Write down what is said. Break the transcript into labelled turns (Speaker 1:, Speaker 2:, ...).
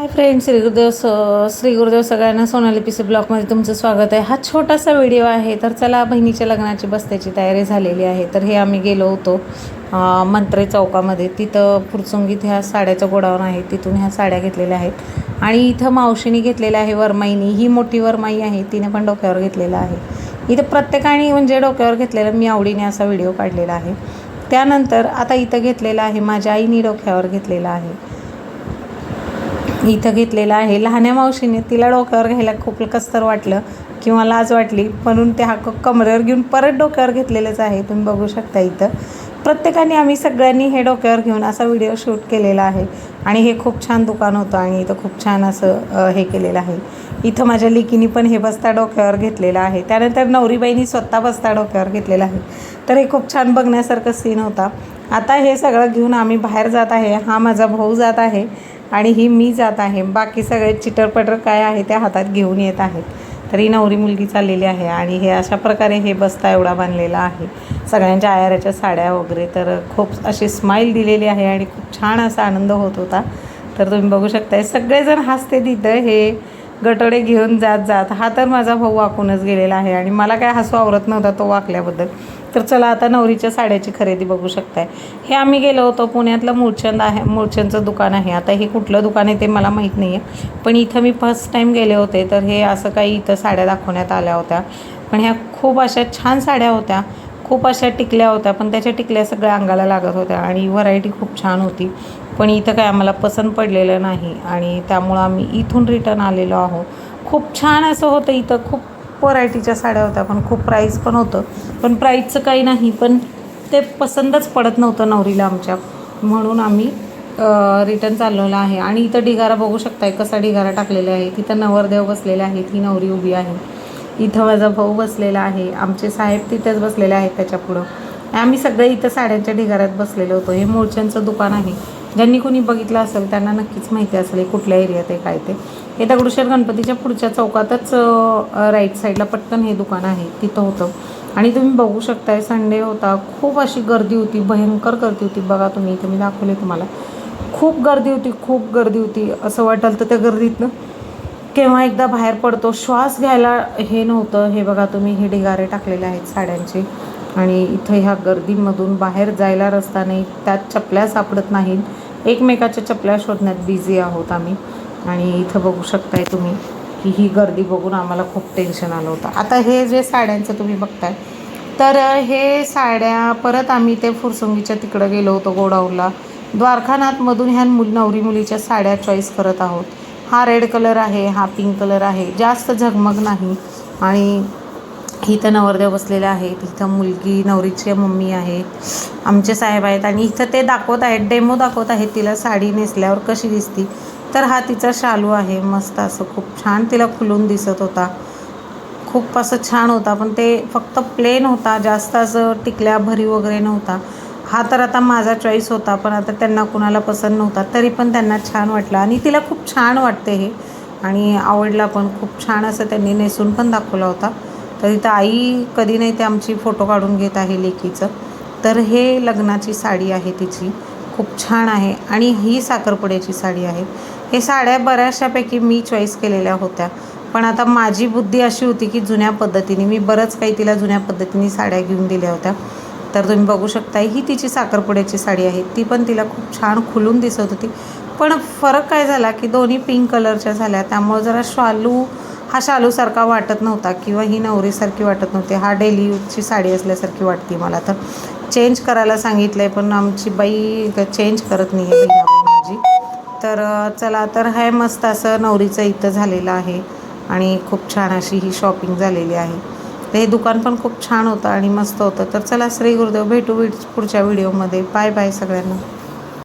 Speaker 1: Hi friend Shri Gurudev स श्री गुरुदेव सगळ्यांना Sonali P C ब्लॉगमध्ये तुमचं स्वागत आहे. हा छोटासा व्हिडिओ आहे तर चला बहिणीच्या लग्नाची बसत्याची तयारी झालेली आहे. तर हे आम्ही गेलो होतो मंत्रे चौकामध्ये. तिथं फुरचुंगीत ह्या साड्याचं गोडाऊन आहे तिथून ह्या साड्या घेतलेल्या आहेत. आणि इथं मावशीने घेतलेल्या आहे वरमाईनी. ही मोठी वरमाई आहे तिने पण डोक्यावर घेतलेलं आहे. इथं प्रत्येकाने म्हणजे डोक्यावर घेतलेलं मी आवडीने असा व्हिडिओ काढलेला आहे. त्यानंतर आता इथं घेतलेलं आहे माझ्या आईने डोक्यावर घेतलेलं आहे. इथं घेतलेला आहे. लहान्या मावशीने तिला डोक्यावर घ्यायला खूप कसतर वाटलं किंवा लाज वाटली. म्हणून ते हा क- कमरेवर घेऊन परत डोक्यावर घेतलेलंच आहे. तुम्ही बघू शकता इथं. प्रत्येकाने आम्ही सगळ्यांनी हे डोक्यावर घेऊन असा व्हिडिओ शूट केलेला आहे. आणि हे खूप छान दुकान होतं आणि इथं खूप छान असं हे केलेलं आहे. इथं माझ्या लेकीनी पण हे बस्ता डोक्यावर घेतलेला आहे. त्यानंतर नवरीबाईनी स्वतः बस्ता डोक्यावर घेतलेला आहे. तर हे खूप छान बघण्यासारखं सीन होता. आता हे सगळं घेऊन आम्ही बाहेर जात आहे. हा माझा भाऊ जात आहे. आणि ही मी जात आहे. बाकी सगळे चिटरपटर काय आहे त्या हातात घेऊन येत आहेत. तर ही नवरी मुलगी चाललेली आहे आणि हे अशा प्रकारे हे बस्ता एवढा बांधलेला आहे. सगळ्यांच्या आयाराच्या साड्या वगैरे तर खूप अशी स्माईल दिलेली आहे आणि खूप छान असा आनंद होत होता. तर तुम्ही बघू शकताय सगळेजण हसते तिथं हे गटोडे घेऊन जात जात. हा तर माझा भाऊ वाकूनच गेलेला आहे आणि मला काय हसू आवरत नव्हता तो वाकल्याबद्दल. तर चला आता नवरीच्या साड्याची खरेदी बघू शकताय. हे आम्ही गेलो होतो पुण्यातलं मूळचंद आहे मूळचंदचं दुकान आहे. आता हे कुठलं दुकान आहे ते मला माहीत नाही आहे पण इथं मी फर्स्ट टाईम गेले होते तर हे असं काही इथं साड्या दाखवण्यात आल्या होत्या. पण ह्या खूप अशा छान साड्या होत्या खूप अशा टिकल्या होत्या पण त्याच्या टिकल्या सगळ्या अंगाला लागत होत्या आणि व्हरायटी खूप छान होती. पण इथं काय आम्हाला पसंत पडलेलं नाही आणि त्यामुळं आम्ही इथून रिटर्न आलेलो आहोत. खूप छान असं होतं इथं खूप व्हरायटीच्या साड्या होत्या पण खूप प्राईस पण होतं. पण प्राईजचं काही नाही पण ते पसंतच पडत नव्हतं नवरीला आमच्या. म्हणून आम्ही रिटर्न चाललेलं आहे. आणि इथं ढिगारा बघू शकताय कसा ढिगारा टाकलेला आहे. तिथं नवरदेव बसलेले आहेत ही नवरी उभी आहे. इथं माझा भाऊ बसलेला आहे. आमचे साहेब तिथेच बसलेले आहेत त्याच्या पुढं. आम्ही सगळे इथं साड्यांच्या ढिगाऱ्यात बसलेलो होतो. हे मोर्चांचं दुकान आहे. ज्यांनी कोणी बघितलं असेल त्यांना नक्कीच माहिती असेल हे कुठल्या एरियात आहे काय ते. हे दगडूशेठ गणपतीच्या पुढच्या चौकातच राईट साईडला पटकन हे दुकान आहे तिथं होतं. आणि तुम्ही बघू शकताय संडे होता. खूप अशी गर्दी होती भयंकर गर्दी होती. बघा तुम्ही इथे मी दाखवले तुम्हाला. खूप गर्दी होती खूप गर्दी होती. असं वाटलं तर त्या गर्दीतनं केव्हा एकदा बाहेर पडतो. श्वास घ्यायला हे नव्हतं. हे बघा तुम्ही हे ढिगारे टाकलेले आहेत साड्यांचे. आणि इथं ह्या गर्दीमधून बाहेर जायला रस्ता नाही त्यात चपल्या सापडत नाहीत. एकमेकाच्या चपल्या शोधण्यात बिझी आहोत आम्ही. आणि इथं बघू शकताय तुम्ही की ही गर्दी बघून आम्हाला खूप टेन्शन आलं होतं. आता हे जे साड्यांचं तुम्ही बघताय तर हे साड्या परत आम्ही ते फुरसुंगीच्या तिकडं गेलो होतो गोडाऊनला. द्वारखानाथमधून ह्या मुल नवरी मुलीच्या साड्या चॉईस करत आहोत. हा रेड कलर आहे हा पिंक कलर आहे. जास्त झगमग नाही. आणि इथं नवरदेव बसलेले आहेत. इथं मुलगी नवरीची मम्मी आहे. आमचे साहेब आहेत आणि इथं ते दाखवत आहेत डेमो दाखवत आहेत तिला साडी नेसल्यावर कशी दिसती. तर हा तिचा शालू आहे मस्त असं खूप छान तिला खुलून दिसत होता. खूप असं छान होता पण ते फक्त प्लेन होता जास्त असं टिकल्या भरी वगैरे नव्हता. हा तर आता माझा चॉईस होता पण आता त्यांना कुणाला पसंत नव्हता तरी पण त्यांना छान वाटलं. आणि तिला खूप छान वाटते हे. आणि आवडला पण खूप छान असं त्यांनी नेसून पण दाखवला होता. तर इथं आई कधी नाही ते आमची फोटो काढून घेत आहे लेकीचं. तर हे लग्नाची साडी आहे तिची. खूप छान आहे. आणि ही साखरपुड्याची साडी आहे. हे साड्या बऱ्याचशापैकी मी चॉईस केलेल्या होत्या. पण आता माझी बुद्धी अशी होती की जुन्या पद्धतीने मी बरंच काही तिला जुन्या पद्धतीने साड्या घेऊन दिल्या होत्या. तर तुम्ही बघू शकता ही तिची साखरपुड्याची साडी आहे. ती पण तिला खूप छान खुलून दिसत होती. पण फरक काय झाला की दोन्ही पिंक कलरच्या झाल्या. त्यामुळे जरा शालू हा शालूसारखा वाटत नव्हता किंवा ही नवरीसारखी वाटत नव्हती. हा डेली यूजची साडी असल्यासारखी वाटते मला. तर चेंज करायला सांगितलं आहे पण आमची बाई चेंज करत नाही आहे माझी. तर चला तर हे मस्त असं नवरीचं इथं झालेलं आहे. आणि खूप छान अशी ही शॉपिंग झालेली आहे. तर हे दुकान पण खूप छान होतं आणि मस्त होतं. तर चला श्री गुरुदेव भेटू पुढच्या व्हिडिओमध्ये बाय बाय सगळ्यांना.